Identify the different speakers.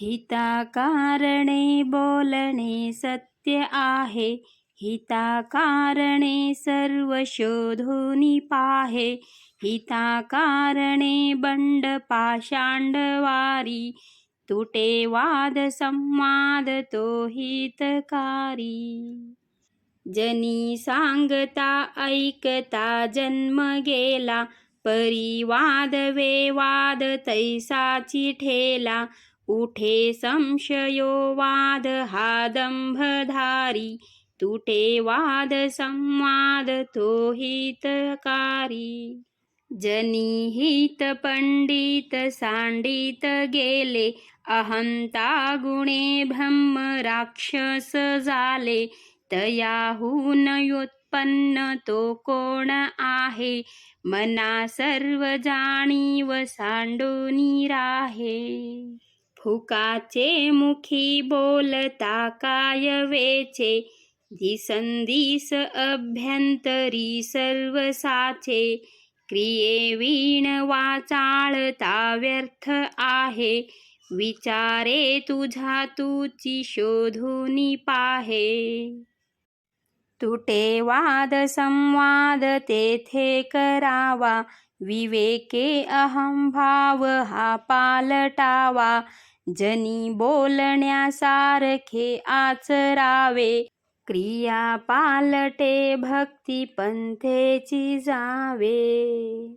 Speaker 1: हिता कारणे बोलणे सत्य आहे. हिता कारणे सर्व शोधोनी पाहे. हिता कारणे बंड पाषांडवारी. तुटे वाद संवाद तो हितकारी. जनी सांगता ऐकता जन्म गेला. परिवाद वेवाद तैसाची ठेला. उठे संशयो वाद हा दंभधारी तुटे वाद संवाद तो हितकारी. जनी हित पंडित सांडित गेले अहंता गुणे ब्रह्म राक्षस झाले. तयाहून उत्पन्न तो कोण आहे? मना सर्व जाणीव सांडूनी राहे. फुकाचे मुखी बोलता काय वेचे? दिसंदिस अभ्यंतरी सर्व साचे. क्रिये वीण वाचाळता व्यर्थ आहे. विचारे तुझा तुची शोधूनी पाहे. तुटे वाद संवाद तेथे करावा. विवेके अहंभाव हा पालटावा. जनी बोलण्यासारखे आचरावे. क्रिया पालटे भक्ती पंथेची जावे.